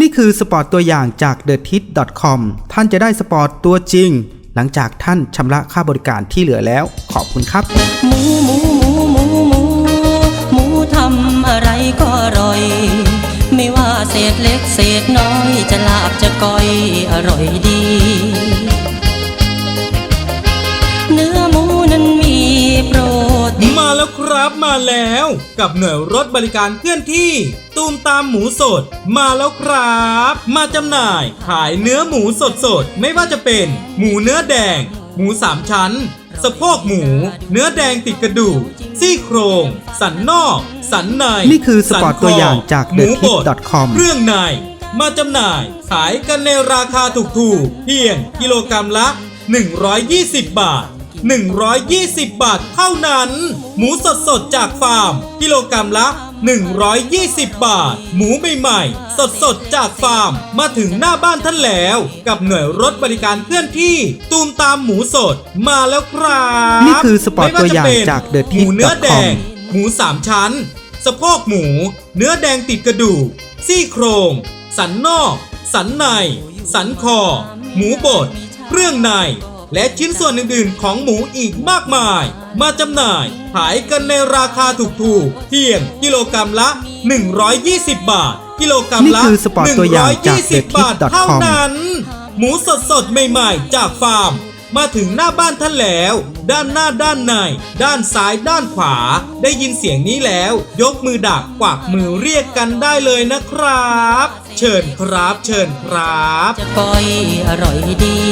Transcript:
นี่คือสปอร์ตตัวอย่างจาก t h e t i t c o m ท่านจะได้สปอร์ตตัวจริง หลังจากท่านชำระค่าบริการที่เหลือแล้ว ขอบคุณครับ หมูหมูหมูหมูหมูหมูทำอะไรก็อร่อย ไม่ว่าเศษเล็กเศษน้อยจะลาบจะก้อยอร่อยดี แล้วครับมาแล้วกับหน่วยรถบริการเคลื่อนที่ ตูมตามหมูสด มาแล้วครับ มาจำหน่าย ขายเนื้อหมูสดสดๆไม่ว่าจะเป็น หมูเนื้อแดง หมูสามชั้น สะโพกหมู เนื้อแดงติดกระดูกซี่โครง สันนอก สันใน นี่คือสปอร์ตสันตัวอย่างจากหมูบด TheTip.com เครื่องในมาจำหน่าย ขายกันในราคาถูกๆเพียงกิโลกรรัมละ 120 บาท 120 บาทเท่านั้น หมูสดสดๆจากฟาร์ม กิโลกรรัมละ 120 บาท หมูใหม่ๆ สดสดๆจากฟาร์ม มาถึงหน้าบ้านท่านแล้ว กับหน่วยรถบริการเคลื่อนที่ ตูมตามหมูสดมาแล้วครับนี่คือสปอร์ตไม่ตัวอย่างจะเป็นจาก The หมูเนื้อแด Tip.com งหมูสามชั้น สะโพกหมู เนื้อแดงติดกระดูก ซี่โครง สันนอก สันใน สันคอ หมูบด เครื่องใน และชิ้นส่วนอื่นๆ ของหมูอีกมากมาย มาจำหน่าย ขายกันในราคาถูกๆเพียงกิโลกรรัมละ 120 บาท กิโลกรรัมละ นี่คือสปอร์ตตัวอย่างจาก120 บาท TheTip.com เท่านั้น หมูสดสดๆใหม่ๆ จากฟาร์ม มาถึงหน้าบ้านท่านแล้ว ด้านหน้าด้านใน ด้านซ้ายด้านขวา ได้ยินเสียงนี้แล้ว ยกมือดักกวักมือเรียกกันได้เลยนะครับ เชิญครับ เชิญครับ จะก้อยอร่อยดี